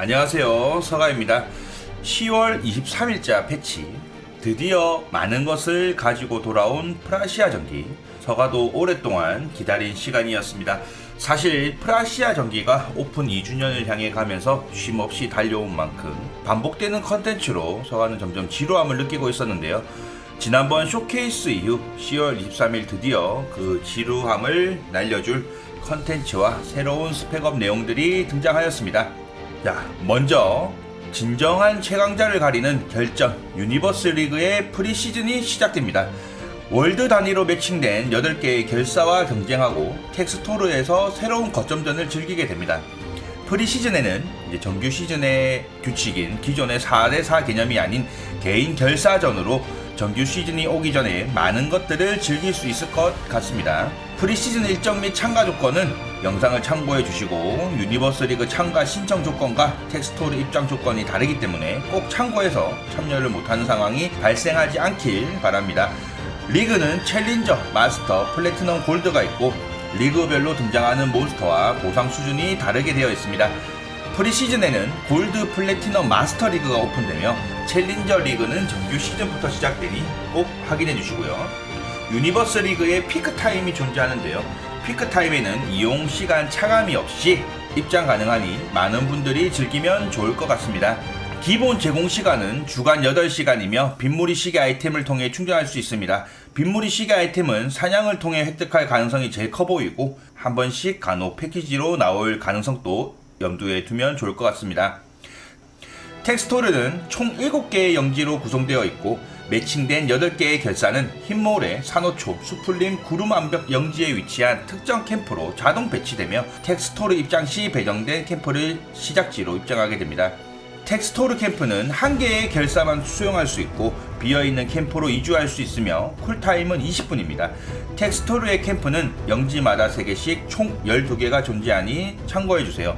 안녕하세요. 서가입니다. 10월 23일자 패치. 드디어 많은 것을 가지고 돌아온 프라시아 전기. 서가도 오랫동안 기다린 시간이었습니다. 사실 프라시아 전기가 오픈 2주년을 향해 가면서 쉼없이 달려온 만큼 반복되는 컨텐츠로 서가는 점점 지루함을 느끼고 있었는데요. 지난번 쇼케이스 이후 10월 23일 드디어 그 지루함을 날려줄 컨텐츠와 새로운 스펙업 내용들이 등장하였습니다. 자, 먼저 진정한 최강자를 가리는 결전 유니버스 리그의 프리시즌이 시작됩니다. 월드 단위로 매칭된 8개의 결사와 경쟁하고 텍스토르에서 새로운 거점전을 즐기게 됩니다. 프리시즌에는 이제 정규 시즌의 규칙인 기존의 4대4 개념이 아닌 개인 결사전으로 정규 시즌이 오기 전에 많은 것들을 즐길 수 있을 것 같습니다. 프리시즌 일정 및 참가 조건은 영상을 참고해 주시고 유니버스 리그 참가 신청 조건과 텍스토르 입장 조건이 다르기 때문에 꼭 참고해서 참여를 못하는 상황이 발생하지 않길 바랍니다. 리그는 챌린저, 마스터, 플래티넘 골드가 있고 리그별로 등장하는 몬스터와 보상 수준이 다르게 되어 있습니다. 프리시즌에는 골드, 플래티넘, 마스터 리그가 오픈되며 챌린저 리그는 정규 시즌부터 시작되니 꼭 확인해 주시고요. 유니버스 리그의 피크 타임이 존재하는데요. 피크 타임에는 이용 시간 차감이 없이 입장 가능하니 많은 분들이 즐기면 좋을 것 같습니다. 기본 제공 시간은 주간 8시간이며 빗무리 시계 아이템을 통해 충전할 수 있습니다. 빗무리 시계 아이템은 사냥을 통해 획득할 가능성이 제일 커 보이고 한 번씩 간혹 패키지로 나올 가능성도 염두에 두면 좋을 것 같습니다. 텍스토르는 총 7개의 영지로 구성되어 있고 매칭된 8개의 결사는 흰모래, 산호초, 수풀림, 구름암벽 영지에 위치한 특정 캠프로 자동 배치되며 텍스토르 입장 시 배정된 캠프를 시작지로 입장하게 됩니다. 텍스토르 캠프는 한 개의 결사만 수용할 수 있고 비어있는 캠프로 이주할 수 있으며 쿨타임은 20분입니다. 텍스토르의 캠프는 영지마다 3개씩 총 12개가 존재하니 참고해주세요.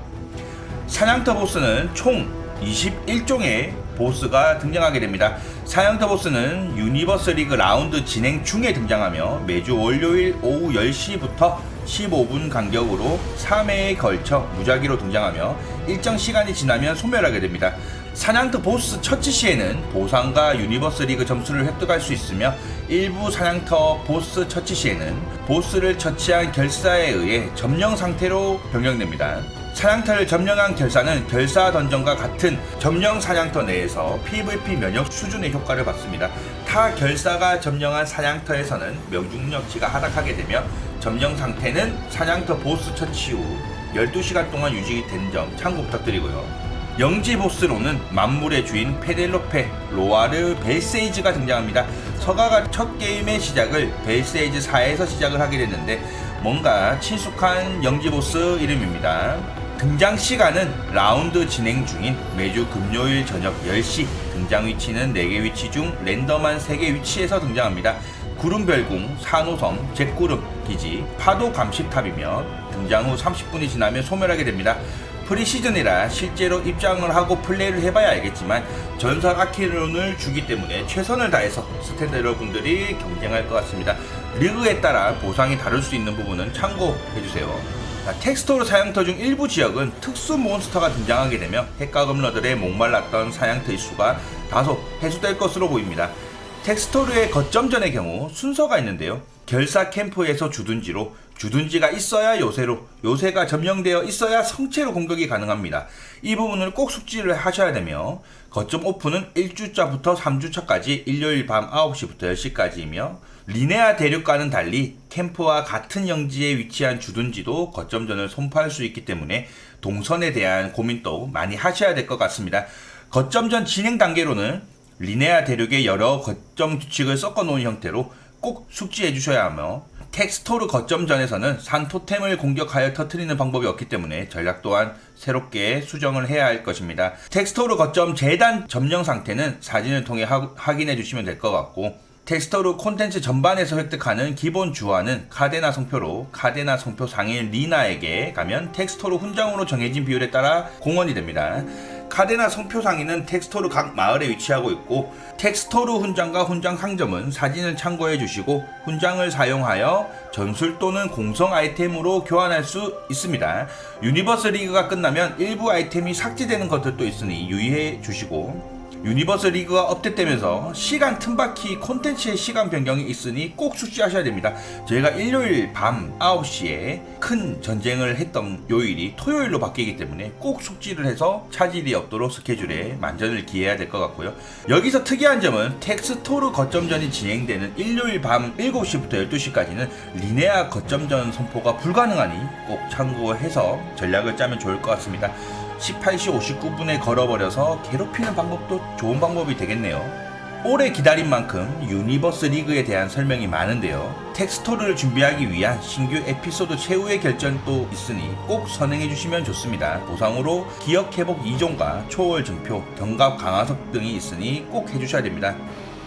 사냥터 보스는 총 21종의 보스가 등장하게 됩니다. 사냥터 보스는 유니버스 리그 라운드 진행 중에 등장하며 매주 월요일 오후 10시부터 15분 간격으로 3회에 걸쳐 무작위로 등장하며 일정 시간이 지나면 소멸하게 됩니다. 사냥터 보스 처치 시에는 보상과 유니버스 리그 점수를 획득할 수 있으며 일부 사냥터 보스 처치 시에는 보스를 처치한 결사에 의해 점령 상태로 변경됩니다. 사냥터를 점령한 결사는 결사 던전과 같은 점령 사냥터 내에서 PVP 면역 수준의 효과를 받습니다. 타 결사가 점령한 사냥터에서는 명중력치가 하락하게 되며 점령 상태는 사냥터 보스 처치 후 12시간 동안 유지된 점 참고 부탁드리고요. 영지 보스로는 만물의 주인 페넬로페 로아르 벨세이즈가 등장합니다. 서가가 첫 게임의 시작을 벨세이즈 4에서 시작을 하게 됐는데 뭔가 친숙한 영지 보스 이름입니다. 등장 시간은 라운드 진행 중인 매주 금요일 저녁 10시 등장 위치는 4개 위치 중 랜덤한 3개 위치에서 등장합니다. 구름별궁, 산호섬, 잭구름, 기지, 파도 감시탑이며 등장 후 30분이 지나면 소멸하게 됩니다. 프리시즌이라 실제로 입장을 하고 플레이를 해봐야 알겠지만 전설 아키론을 주기 때문에 최선을 다해서 스탠드 여러분들이 경쟁할 것 같습니다. 리그에 따라 보상이 다를 수 있는 부분은 참고해주세요. 자, 텍스토르 사냥터 중 일부 지역은 특수 몬스터가 등장하게 되며 핵가금러들의 목말랐던 사냥터의 수가 다소 해소될 것으로 보입니다. 텍스토르의 거점전의 경우 순서가 있는데요. 결사 캠프에서 주둔지로 주둔지가 있어야 요새로 요새가 점령되어 있어야 성체로 공격이 가능합니다. 이 부분을 꼭 숙지를 하셔야 되며 거점 오픈은 1주차부터 3주차까지 일요일 밤 9시부터 10시까지이며 리네아 대륙과는 달리 캠프와 같은 영지에 위치한 주둔지도 거점전을 선포할 수 있기 때문에 동선에 대한 고민도 많이 하셔야 될 것 같습니다. 거점전 진행 단계로는 리네아 대륙의 여러 거점 규칙을 섞어 놓은 형태로 꼭 숙지해 주셔야 하며 텍스토르 거점전에서는 산 토템을 공격하여 터트리는 방법이 없기 때문에 전략 또한 새롭게 수정을 해야 할 것입니다. 텍스토르 거점 재단 점령 상태는 사진을 통해 하, 확인해 주시면 될 것 같고 텍스토르 콘텐츠 전반에서 획득하는 기본 주화는 카데나 성표로 카데나 성표 상인 리나에게 가면 텍스토르 훈장으로 정해진 비율에 따라 공헌이 됩니다. 카데나 성표 상인은 텍스토르 각 마을에 위치하고 있고 텍스토르 훈장과 훈장 상점은 사진을 참고해 주시고 훈장을 사용하여 전술 또는 공성 아이템으로 교환할 수 있습니다. 유니버스 리그가 끝나면 일부 아이템이 삭제되는 것들도 있으니 유의해 주시고 유니버스 리그가 업데이트되면서 시간 틈바퀴 콘텐츠의 시간 변경이 있으니 꼭 숙지하셔야 됩니다. 저희가 일요일 밤 9시에 큰 전쟁을 했던 요일이 토요일로 바뀌기 때문에 꼭 숙지를 해서 차질이 없도록 스케줄에 만전을 기해야 될 것 같고요. 여기서 특이한 점은 텍스토르 거점전이 진행되는 일요일 밤 7시부터 12시까지는 리네아 거점전 선포가 불가능하니 꼭 참고해서 전략을 짜면 좋을 것 같습니다. 18시 59분에 걸어버려서 괴롭히는 방법도 좋은 방법이 되겠네요. 오래 기다린 만큼 유니버스 리그에 대한 설명이 많은데요. 텍스토를 준비하기 위한 신규 에피소드 최후의 결전도 있으니 꼭 선행해 주시면 좋습니다. 보상으로 기억 회복 2종과 초월 증표, 경갑 강화석 등이 있으니 꼭 해주셔야 됩니다.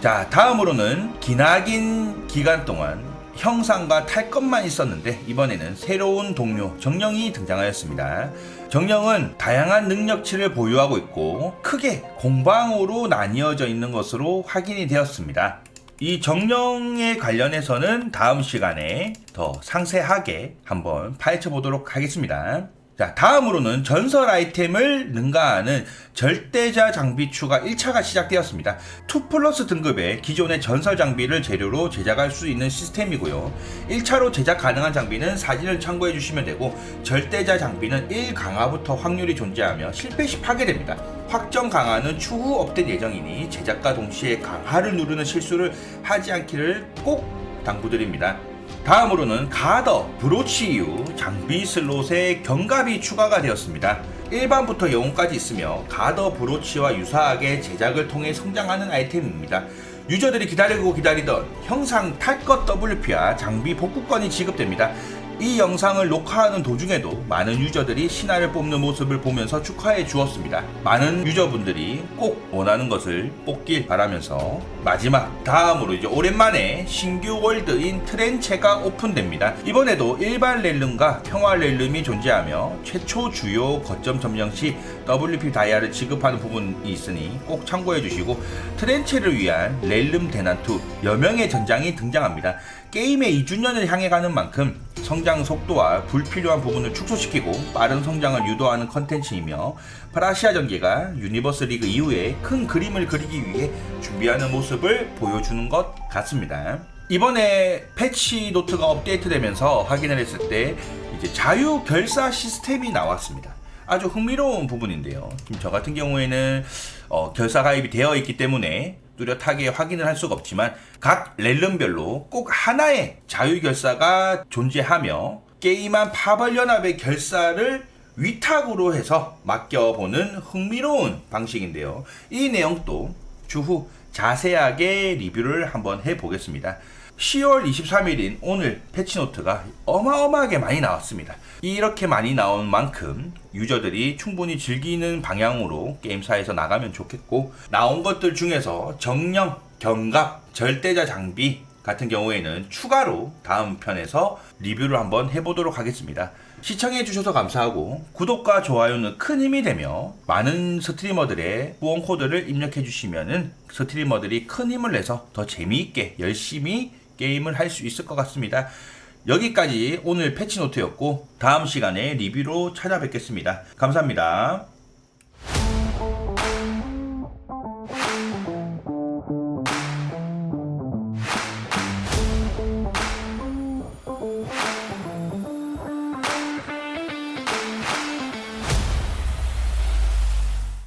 자, 다음으로는 기나긴 기간 동안 형상과 탈 것만 있었는데 이번에는 새로운 동료 정령이 등장하였습니다. 정령은 다양한 능력치를 보유하고 있고 크게 공방으로 나뉘어져 있는 것으로 확인이 되었습니다. 이 정령에 관련해서는 다음 시간에 더 상세하게 한번 파헤쳐 보도록 하겠습니다. 자, 다음으로는 전설 아이템을 능가하는 절대자 장비 추가 1차가 시작되었습니다. 2 플러스 등급의 기존의 전설 장비를 재료로 제작할 수 있는 시스템이고요. 1차로 제작 가능한 장비는 사진을 참고해 주시면 되고, 절대자 장비는 1 강화부터 확률이 존재하며 실패 시 파괴됩니다. 확정 강화는 추후 업데이트 예정이니 제작과 동시에 강화를 누르는 실수를 하지 않기를 꼭 당부드립니다. 다음으로는 가더, 브로치 이후 장비 슬롯에 경갑이 추가가 되었습니다. 일반부터 영웅까지 있으며 가더 브로치와 유사하게 제작을 통해 성장하는 아이템입니다. 유저들이 기다리고 기다리던 형상 탈것 WP와 장비 복구권이 지급됩니다. 이 영상을 녹화하는 도중에도 많은 유저들이 신화를 뽑는 모습을 보면서 축하해 주었습니다. 많은 유저분들이 꼭 원하는 것을 뽑길 바라면서 마지막 다음으로 이제 오랜만에 신규 월드인 트렌체가 오픈됩니다. 이번에도 일반 렐름과 평화 렐름이 존재하며 최초 주요 거점 점령 시 WP 다이아를 지급하는 부분이 있으니 꼭 참고해 주시고 트렌체를 위한 렐름 대난투 여명의 전장이 등장합니다. 게임의 2주년을 향해 가는 만큼 성장 속도와 불필요한 부분을 축소시키고 빠른 성장을 유도하는 컨텐츠이며 프라시아 전개가 유니버스 리그 이후에 큰 그림을 그리기 위해 준비하는 모습을 보여주는 것 같습니다. 이번에 패치 노트가 업데이트되면서 확인을 했을 때 이제 자유 결사 시스템이 나왔습니다. 아주 흥미로운 부분인데요. 지금 저 같은 경우에는 어, 결사 가입이 되어 있기 때문에 뚜렷하게 확인을 할 수가 없지만 각 렐름별로 꼭 하나의 자유 결사가 존재하며 게임한 파벌연합의 결사를 위탁으로 해서 맡겨보는 흥미로운 방식인데요. 이 내용도 추후 자세하게 리뷰를 한번 해보겠습니다. 10월 23일인 오늘 패치노트가 어마어마하게 많이 나왔습니다. 이렇게 많이 나온 만큼 유저들이 충분히 즐기는 방향으로 게임사에서 나가면 좋겠고 나온 것들 중에서 정령, 경갑, 절대자 장비 같은 경우에는 추가로 다음 편에서 리뷰를 한번 해보도록 하겠습니다. 시청해주셔서 감사하고 구독과 좋아요는 큰 힘이 되며 많은 스트리머들의 후원 코드를 입력해주시면 스트리머들이 큰 힘을 내서 더 재미있게 열심히 게임을 할 수 있을 것 같습니다. 여기까지 오늘 패치노트였고 다음 시간에 리뷰로 찾아뵙겠습니다. 감사합니다.